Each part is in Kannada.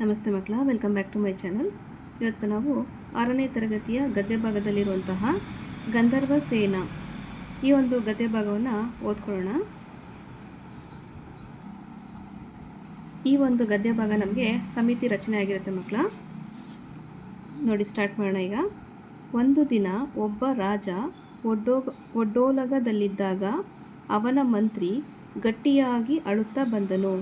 ನಮಸ್ತೆ ಮಕ್ಕಳ welcome back to my channel ಇವತ್ತು ನಾವು ಆರನೇ ತರಗತಿಯ ಗದ್ಯ ಭಾಗದಲ್ಲಿರುವಂತಹ ಗಂಧರ್ವ ಸೇನಾ ಈ ಒಂದು ಗದ್ಯ ಭಾಗವನ್ನು ಓದ್ಕೊಳ್ಳೋಣ. ಈ ಒಂದು ಗದ್ಯ ಭಾಗ ನಮಗೆ ಸಮಿತಿ ರಚನೆ ಆಗಿರುತ್ತೆ ಮಕ್ಕಳ. ನೋಡಿ ಸ್ಟಾರ್ಟ್ ಮಾಡೋಣ ಈಗ. ಒಂದು ದಿನ ಒಬ್ಬ ರಾಜ ಒಡ್ಡೋ, ಒಡ್ಡೋಲಗದಲ್ಲಿದ್ದಾಗ ಅವನ ಮಂತ್ರಿ ಗಟ್ಟಿಯಾಗಿ ಅಳುತ್ತಾ ಬಂದನು.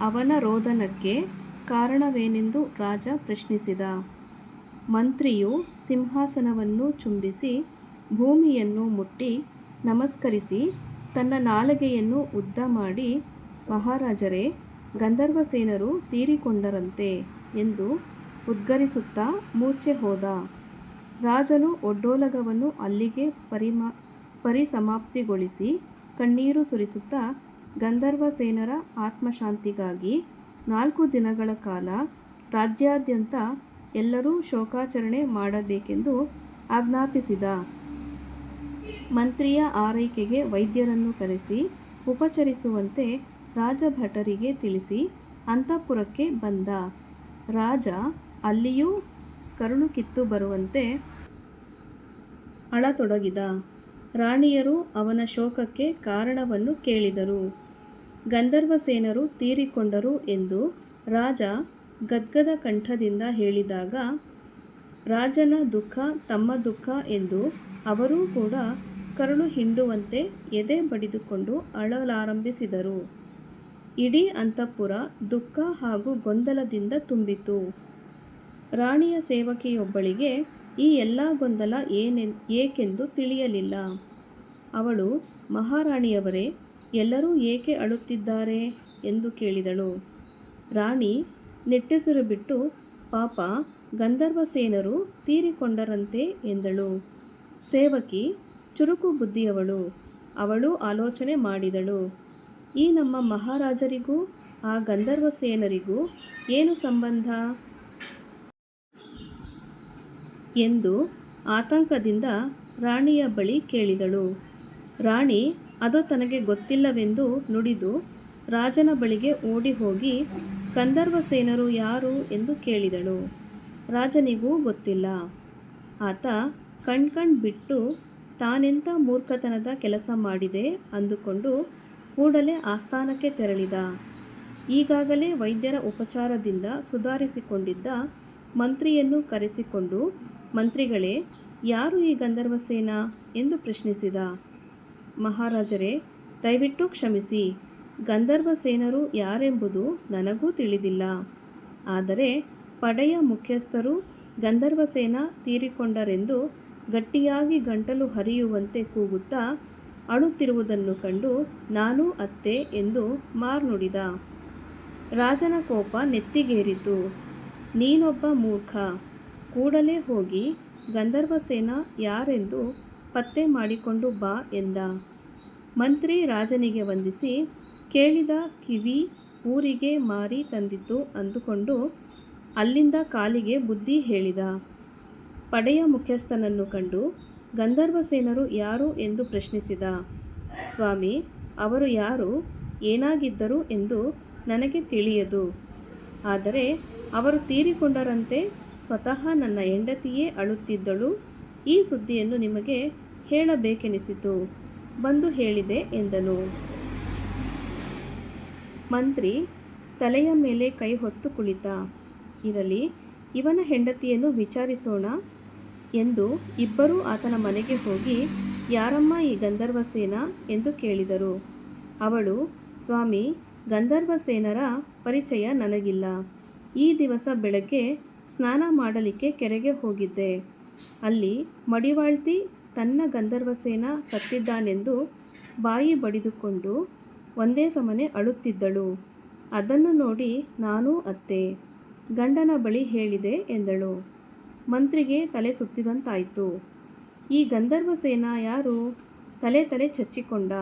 ಅವನ ರೋದನಕ್ಕೆ ಕಾರಣವೇನೆಂದು ರಾಜ ಪ್ರಶ್ನಿಸಿದ. ಮಂತ್ರಿಯು ಸಿಂಹಾಸನವನ್ನು ಚುಂಬಿಸಿ ಭೂಮಿಯನ್ನು ಮುಟ್ಟಿ ನಮಸ್ಕರಿಸಿ ತನ್ನ ನಾಲಗೆಯನ್ನು ಉದ್ದ ಮಾಡಿ, ಮಹಾರಾಜರೇ ಗಂಧರ್ವಸೇನರು ತೀರಿಕೊಂಡರಂತೆ ಎಂದು ಉದ್ಗರಿಸುತ್ತಾ ಮೂರ್ಛೆ ಹೋದ. ರಾಜನು ಒಡ್ಡೋಲಗವನ್ನು ಅಲ್ಲಿಗೆ ಪರಿಮ, ಪರಿಸಮಾಪ್ತಿಗೊಳಿಸಿ ಕಣ್ಣೀರು ಸುರಿಸುತ್ತಾ ಗಂಧರ್ವಸೇನರ ಆತ್ಮಶಾಂತಿಗಾಗಿ ನಾಲ್ಕು ದಿನಗಳ ಕಾಲ ರಾಜ್ಯಾದ್ಯಂತ ಎಲ್ಲರೂ ಶೋಕಾಚರಣೆ ಮಾಡಬೇಕೆಂದು ಆಜ್ಞಾಪಿಸಿದ. ಮಂತ್ರಿಯ ಆರೈಕೆಗೆ ವೈದ್ಯರನ್ನು ಕರೆಸಿ ಉಪಚರಿಸುವಂತೆ ರಾಜಭಟರಿಗೆ ತಿಳಿಸಿ ಅಂತಃಪುರಕ್ಕೆ ಬಂದ. ರಾಜ ಅಲ್ಲಿಯೂ ಕರುಳು ಕಿತ್ತು ಬರುವಂತೆ ಅಳತೊಡಗಿದ. ರಾಣಿಯರು ಅವನ ಶೋಕಕ್ಕೆ ಕಾರಣವನ್ನು ಕೇಳಿದರು. ಗಂಧರ್ವಸೇನರು ತೀರಿಕೊಂಡರು ಎಂದು ರಾಜ ಗದ್ಗದ ಕಂಠದಿಂದ ಹೇಳಿದಾಗ, ರಾಜನ ದುಃಖ ತಮ್ಮ ದುಃಖ ಎಂದು ಅವರೂ ಕೂಡ ಕರುಳು ಹಿಂಡುವಂತೆ ಎದೆ ಬಡಿದುಕೊಂಡು ಅಳಲಾರಂಭಿಸಿದರು. ಇಡೀ ಅಂತಃಪುರ ದುಃಖ ಹಾಗೂ ಗೊಂದಲದಿಂದ ತುಂಬಿತು ರಾಣಿಯ ಸೇವಕಿಯೊಬ್ಬಳಿಗೆ ಈ ಎಲ್ಲ ಗೊಂದಲ ಏನೆ ಏಕೆಂದು ತಿಳಿಯಲಿಲ್ಲ. ಅವಳು ಮಹಾರಾಣಿಯವರೇ ಎಲ್ಲರೂ ಏಕೆ ಅಳುತ್ತಿದ್ದಾರೆ ಎಂದು ಕೇಳಿದಳು. ರಾಣಿ ನೆಟ್ಟೆಸರು ಬಿಟ್ಟು, ಪಾಪ ಗಂಧರ್ವಸೇನರು ತೀರಿಕೊಂಡರಂತೆ ಎಂದಳು. ಸೇವಕಿ ಚುರುಕು ಬುದ್ಧಿಯವಳು. ಅವಳು ಆಲೋಚನೆ ಮಾಡಿದಳು. ಈ ನಮ್ಮ ಮಹಾರಾಜರಿಗೂ, ಆ ಗಂಧರ್ವಸೇನರಿಗೂ ಏನು ಸಂಬಂಧ ಎಂದು ಆತಂಕದಿಂದ ರಾಣಿಯ ಬಳಿ ಕೇಳಿದಳು. ರಾಣಿ ಅದು ತನಗೆ ಗೊತ್ತಿಲ್ಲವೆಂದು ನುಡಿದು ರಾಜನ ಬಳಿಗೆ ಓಡಿ ಹೋಗಿ ಗಂಧರ್ವಸೇನರು ಯಾರು? ಎಂದು ಕೇಳಿದಳು. ರಾಜನಿಗೂ ಗೊತ್ತಿಲ್ಲ. ಆತ ಕಣ್ಕಣ್ ಬಿಟ್ಟು ತಾನೆಂಥ ಮೂರ್ಖತನದ ಕೆಲಸ ಮಾಡಿದೆ? ಅಂದುಕೊಂಡು ಕೂಡಲೇ ಆಸ್ಥಾನಕ್ಕೆ ತೆರಳಿದ. ಈಗಾಗಲೇ ವೈದ್ಯರ ಉಪಚಾರದಿಂದ ಸುಧಾರಿಸಿಕೊಂಡಿದ್ದ ಮಂತ್ರಿಯನ್ನು ಕರೆಸಿಕೊಂಡು, ಮಂತ್ರಿಗಳೇ, ಯಾರು ಈ ಗಂಧರ್ವಸೇನ ಎಂದು ಪ್ರಶ್ನಿಸಿದ. ಮಹಾರಾಜರೇ, ದಯವಿಟ್ಟು ಕ್ಷಮಿಸಿ. ಗಂಧರ್ವ ಸೇನರು ಯಾರೆಂಬುದು ನನಗೂ ತಿಳಿದಿಲ್ಲ. ಆದರೆ ಪಡೆಯ ಮುಖ್ಯಸ್ಥರು ಗಂಧರ್ವಸೇನ ತೀರಿಕೊಂಡರೆಂದು ಗಟ್ಟಿಯಾಗಿ ಗಂಟಲು ಹರಿಯುವಂತೆ ಕೂಗುತ್ತಾ ಅಳುತ್ತಿರುವುದನ್ನು ಕಂಡು ನಾನು ಅತ್ತೆ ಎಂದು ಮಾರ್ನುಡಿದ. ರಾಜನ ಕೋಪ ನೆತ್ತಿಗೇರಿತು. ನೀನೊಬ್ಬ ಮೂರ್ಖ, ಕೂಡಲೇ ಹೋಗಿ ಗಂಧರ್ವಸೇನ ಯಾರೆಂದು ಪತ್ತೆ ಮಾಡಿಕೊಂಡು ಬಾ ಎಂದ. ಮಂತ್ರಿ ರಾಜನಿಗೆ ವಂದಿಸಿ, ಕೇಳಿದ ಕಿವಿ ಊರಿಗೆ ಮಾರಿ ತಂದಿತು ಅಂದುಕೊಂಡು ಅಲ್ಲಿಂದ ಕಾಲಿಗೆ ಬುದ್ಧಿ ಹೇಳಿದ. ಪಡೆಯ ಮುಖ್ಯಸ್ಥನನ್ನು ಕಂಡು ಗಂಧರ್ವಸೇನರು ಯಾರು ಎಂದು ಪ್ರಶ್ನಿಸಿದ. ಸ್ವಾಮಿ, ಅವರು ಯಾರು, ಏನಾಗಿದ್ದರು ಎಂದು ನನಗೆ ತಿಳಿಯದು. ಆದರೆ ಅವರು ತೀರಿಕೊಂಡರಂತೆ ಸ್ವತಃ ನನ್ನ ಹೆಂಡತಿಯೇ ಅಳುತ್ತಿದ್ದಳು ಈ ಸುದ್ದಿಯನ್ನು ನಿಮಗೆ ಹೇಳಬೇಕೆನಿಸಿತು. ಬಂದು ಹೇಳಿದೆ ಎಂದನು. ಮಂತ್ರಿ ತಲೆಯ ಮೇಲೆ ಕೈ ಹೊತ್ತು ಕುಳಿತ. ಇರಲಿ, ಇವನ ಹೆಂಡತಿಯನ್ನು ವಿಚಾರಿಸೋಣ ಎಂದು ಇಬ್ಬರೂ ಆತನ ಮನೆಗೆ ಹೋಗಿ, ಯಾರಮ್ಮ ಈ ಗಂಧರ್ವಸೇನ ಎಂದು ಕೇಳಿದರು. ಅವಳು, ಸ್ವಾಮಿ ಗಂಧರ್ವಸೇನರ ಪರಿಚಯ ನನಗಿಲ್ಲ. ಈ ದಿವಸ ಬೆಳಗ್ಗೆ ಸ್ನಾನ ಮಾಡಲಿಕ್ಕೆ ಕೆರೆಗೆ ಹೋಗಿದ್ದೆ. ಅಲ್ಲಿ ಮಡಿವಾಳ್ತಿ ತನ್ನ ಗಂಧರ್ವಸೇನ ಸತ್ತಿದ್ದಾನೆಂದು ಬಾಯಿ ಬಡಿದುಕೊಂಡು ಒಂದೇ ಸಮನೆ ಅಳುತ್ತಿದ್ದಳು. ಅದನ್ನು ನೋಡಿ ನಾನೂ ಅತ್ತೆ, ಗಂಡನ ಬಳಿ ಹೇಳಿದೆ ಎಂದಳು. ಮಂತ್ರಿಗೆ ತಲೆ ಸುತ್ತಿದಂತಾಯಿತು. ಈ ಗಂಧರ್ವಸೇನ ಯಾರು? ತಲೆ ತಲೆ ಚಚ್ಚಿಕೊಂಡ.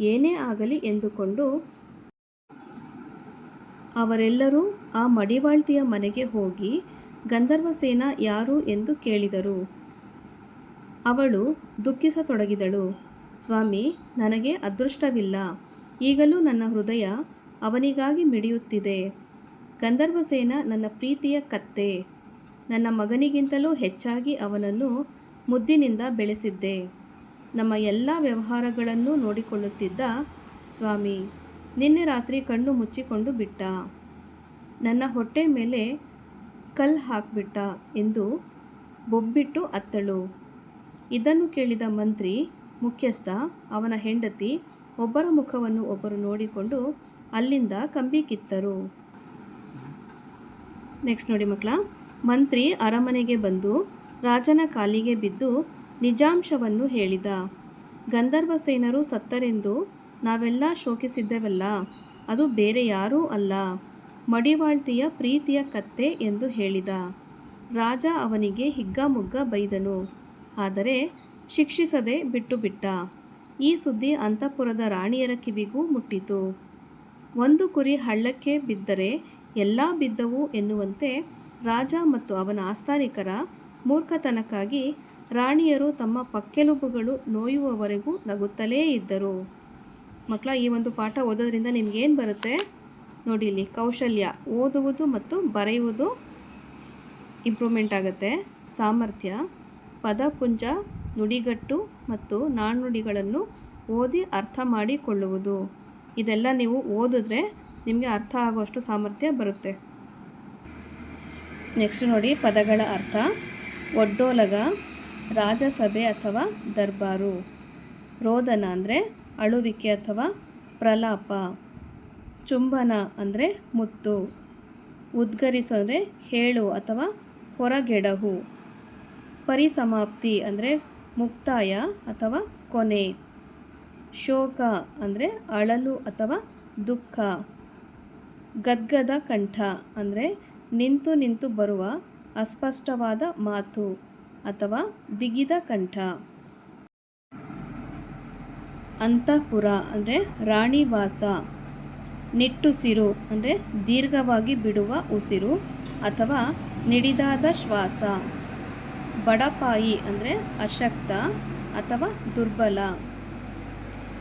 ಏನೇ ಆಗಲಿ ಎಂದುಕೊಂಡು ಅವರೆಲ್ಲರೂ ಆ ಮಡಿವಾಳ್ತಿಯ ಮನೆಗೆ ಹೋಗಿ ಗಂಧರ್ವಸೇನ ಯಾರು ಎಂದು ಕೇಳಿದರು. ಅವಳು ದುಃಖಿಸತೊಡಗಿದಳು. ಸ್ವಾಮಿ, ನನಗೆ ಅದೃಷ್ಟವಿಲ್ಲ. ಈಗಲೂ ನನ್ನ ಹೃದಯ ಅವನಿಗಾಗಿ ಮಿಡಿಯುತ್ತಿದೆ. ಗಂಧರ್ವಸೇನ ನನ್ನ ಪ್ರೀತಿಯ ಕತ್ತೆ. ನನ್ನ ಮಗನಿಗಿಂತಲೂ ಹೆಚ್ಚಾಗಿ ಅವನನ್ನು ಮುದ್ದಿನಿಂದ ಬೆಳೆಸಿದ್ದೆ. ನಮ್ಮ ಎಲ್ಲ ವ್ಯವಹಾರಗಳನ್ನು ನೋಡಿಕೊಳ್ಳುತ್ತಿದ್ದ ಸ್ವಾಮಿ, ನಿನ್ನೆ ರಾತ್ರಿ ಕಣ್ಣು ಮುಚ್ಚಿಕೊಂಡು ಬಿಟ್ಟ. ನನ್ನ ಹೊಟ್ಟೆ ಮೇಲೆ ಕಲ್ಲು ಹಾಕ್ಬಿಟ್ಟ ಎಂದು ಬೊಬ್ಬಿಟ್ಟು ಅತ್ತಳು. ಇದನ್ನು ಕೇಳಿದ ಮಂತ್ರಿ, ಮುಖ್ಯಸ್ಥ, ಅವನ ಹೆಂಡತಿ ಒಬ್ಬರ ಮುಖವನ್ನು ಒಬ್ಬರು ನೋಡಿಕೊಂಡು ಅಲ್ಲಿಂದ ಕಂಬಿ ಕಿತ್ತರು ನೆಕ್ಸ್ಟ್ ನೋಡಿ ಮಕ್ಕಳ, ಮಂತ್ರಿ ಅರಮನೆಗೆ ಬಂದು ರಾಜನ ಕಾಲಿಗೆ ಬಿದ್ದು ನಿಜಾಂಶವನ್ನು ಹೇಳಿದ. ಗಂಧರ್ವ ಸೇನರು ಸತ್ತರೆಂದು ನಾವೆಲ್ಲ ಶೋಕಿಸಿದ್ದೆವಲ್ಲ, ಅದು ಬೇರೆ ಯಾರೂ ಅಲ್ಲ. ಮಡಿವಾಳ್ತಿಯ ಪ್ರೀತಿಯ ಕತ್ತೆ ಎಂದು ಹೇಳಿದ. ರಾಜ ಅವನಿಗೆ ಹಿಗ್ಗಾಮುಗ್ಗ ಬೈದನು. ಆದರೆ ಶಿಕ್ಷಿಸದೆ ಬಿಟ್ಟು ಬಿಟ್ಟ ಈ ಸುದ್ದಿ ಅಂತಃಪುರದ ರಾಣಿಯರ ಕಿವಿಗೂ ಮುಟ್ಟಿತು. ಒಂದು ಕುರಿ ಹಳ್ಳಕ್ಕೆ ಬಿದ್ದರೆ ಎಲ್ಲ ಬಿದ್ದವು ಎನ್ನುವಂತೆ ರಾಜ ಮತ್ತು ಅವನ ಆಸ್ಥಾನಿಕರ ಮೂರ್ಖತನಕ್ಕಾಗಿ ರಾಣಿಯರು ತಮ್ಮ ಪಕ್ಕೆಲುಬುಗಳು ನೋಯುವವರೆಗೂ ನಗುತ್ತಲೇ ಇದ್ದರು. ಮಕ್ಕಳ, ಈ ಒಂದು ಪಾಠ ಓದೋದ್ರಿಂದ ನಿಮಗೇನು ಬರುತ್ತೆ? ನೋಡಿ ಇಲ್ಲಿ ಕೌಶಲ್ಯ, ಓದುವುದು ಮತ್ತು ಬರೆಯುವುದು ಇಂಪ್ರೂವ್ಮೆಂಟ್ ಆಗುತ್ತೆ. ಸಾಮರ್ಥ್ಯ ಪದಪುಂಜ ನುಡಿಗಟ್ಟು ಮತ್ತು ನಾಣ್ಣುಡಿಗಳನ್ನು ಓದಿ ಅರ್ಥ ಮಾಡಿಕೊಳ್ಳುವುದು. ಇದೆಲ್ಲ ನೀವು ಓದಿದ್ರೆ ನಿಮಗೆ ಅರ್ಥ ಆಗುವಷ್ಟು ಸಾಮರ್ಥ್ಯ ಬರುತ್ತೆ. ನೆಕ್ಸ್ಟ್ ನೋಡಿ ಪದಗಳ ಅರ್ಥ. ಒಡ್ಡೋಲಗ, ರಾಜಸಭೆ ಅಥವಾ ದರ್ಬಾರು. ರೋದನ ಅಂದರೆ ಅಳುವಿಕೆ ಅಥವಾ ಪ್ರಲಾಪ. ಚುಂಬನ ಅಂದರೆ ಮುತ್ತು. ಉದ್ಗರಿಸು ಅಂದರೆ ಹೇಳು ಅಥವಾ ಹೊರಗೆಡಹು. ಪರಿಸಮಾಪ್ತಿ ಅಂದರೆ ಮುಕ್ತಾಯ ಅಥವಾ ಕೊನೆ. ಶೋಕ ಅಂದರೆ ಅಳಲು ಅಥವಾ ದುಃಖ. ಗದ್ಗದ ಕಂಠ ಅಂದರೆ ನಿಂತು ನಿಂತು ಬರುವ ಅಸ್ಪಷ್ಟವಾದ ಮಾತು ಅಥವಾ ಬಿಗಿದ ಕಂಠ. ಅಂತಃಪುರ ಅಂದರೆ ರಾಣಿವಾಸ. ನಿಟ್ಟುಸಿರು ಅಂದರೆ ದೀರ್ಘವಾಗಿ ಬಿಡುವ ಉಸಿರು ಅಥವಾ ನಿಡಿದಾದ ಶ್ವಾಸ, ಬಡಪಾಯಿ ಅಂದರೆ ಅಶಕ್ತ ಅಥವಾ ದುರ್ಬಲ,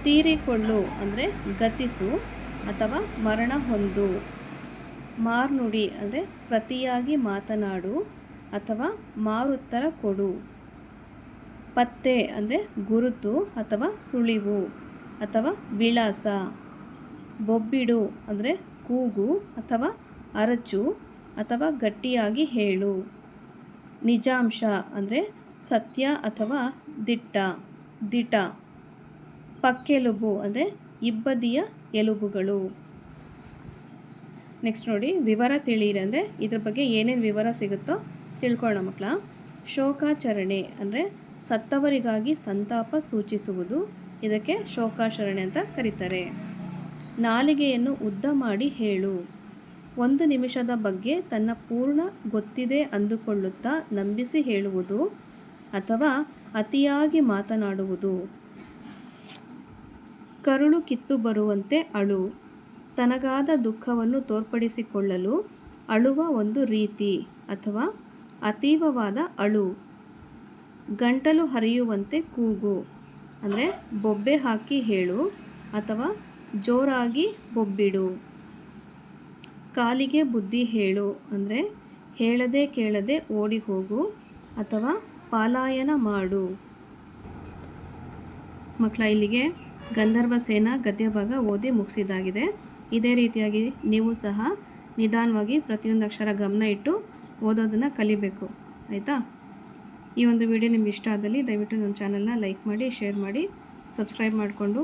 ತೀರಿಕೊಳ್ಳು ಅಂದರೆ ಗತಿಸು ಅಥವಾ ಮರಣ ಹೊಂದು, ಮಾರ್ನುಡಿ ಅಂದರೆ ಪ್ರತಿಯಾಗಿ ಮಾತನಾಡು ಅಥವಾ ಮಾರುತ್ತರ ಕೊಡು, ಪತ್ತೆ ಅಂದರೆ ಗುರುತು ಅಥವಾ ಸುಳಿವು ಅಥವಾ ವಿಳಾಸ. ಬೊಬ್ಬಿಡು ಅಂದರೆ ಕೂಗು ಅಥವಾ ಅರಚು ಅಥವಾ ಗಟ್ಟಿಯಾಗಿ ಹೇಳು. ನಿಜಾಂಶ ಅಂದರೆ ಸತ್ಯ ಅಥವಾ ದಿಟ್ಟ, ದಿಟ. ಪಕ್ಕೆಲುಬು ಅಂದರೆ ಇಬ್ಬದಿಯ ಎಲುಬುಗಳು. ನೆಕ್ಸ್ಟ್ ನೋಡಿ, ವಿವರ ತಿಳಿಯಿರಿ ಅಂದರೆ ಇದ್ರ ಬಗ್ಗೆ ಏನೇನು ವಿವರ ಸಿಗುತ್ತೋ ತಿಳ್ಕೊಳ್ಳೋಣ ಮಕ್ಕಳ. ಶೋಕಾಚರಣೆ ಅಂದರೆ ಸತ್ತವರಿಗಾಗಿ ಸಂತಾಪ ಸೂಚಿಸುವುದು. ಇದಕ್ಕೆ ಶೋಕಾಚರಣೆ ಅಂತ ಕರೀತಾರೆ. ನಾಲಿಗೆಯನ್ನು ಉದ್ದ ಮಾಡಿ ಹೇಳು. ಒಂದು ನಿಮಿಷದ ಬಗ್ಗೆ ತನ್ನ ಪೂರ್ಣ ಗೊತ್ತಿದೆ ಅಂದುಕೊಳ್ಳುತ್ತಾ ನಂಬಿಸಿ ಹೇಳುವುದು ಅಥವಾ ಅತಿಯಾಗಿ ಮಾತನಾಡುವುದು. ಕರುಳು ಕಿತ್ತು ಬರುವಂತೆ ಅಳು. ತನಗಾದ ದುಃಖವನ್ನು ತೋರ್ಪಡಿಸಿಕೊಳ್ಳಲು ಅಳುವ ಒಂದು ರೀತಿ ಅಥವಾ ಅತೀವವಾದ ಅಳು. ಗಂಟಲು ಹರಿಯುವಂತೆ ಕೂಗು. ಅಂದರೆ ಬೊಬ್ಬೆ ಹಾಕಿ ಹೇಳು ಅಥವಾ ಜೋರಾಗಿ ಬೊಬ್ಬಿಡು. ಕಾಲಿಗೆ ಬುದ್ಧಿ ಹೇಳು ಅಂದರೆ ಹೇಳದೆ ಕೇಳದೆ ಓಡಿ ಹೋಗು ಅಥವಾ ಪಾಲಾಯನ ಮಾಡು. ಮಕ್ಕಳ ಇಲ್ಲಿಗೆ ಗಂಧರ್ವ ಸೇನಾ ಗದ್ಯಭಾಗ ಓದಿ ಮುಗಿಸಿದಾಗಿದೆ ಇದೇ ರೀತಿಯಾಗಿ ನೀವು ಸಹ ನಿಧಾನವಾಗಿ ಪ್ರತಿಯೊಂದು ಅಕ್ಷರ ಗಮನ ಇಟ್ಟು ಓದೋದನ್ನು ಕಲಿಬೇಕು. ಆಯಿತಾ? ಈ ಒಂದು ವಿಡಿಯೋ ನಿಮ್ಗೆ ಇಷ್ಟ ಆದಲ್ಲಿ ದಯವಿಟ್ಟು ನಮ್ಮ ಚಾನಲ್ನ ಲೈಕ್ ಮಾಡಿ, ಶೇರ್ ಮಾಡಿ, ಸಬ್ಸ್ಕ್ರೈಬ್ ಮಾಡಿಕೊಂಡು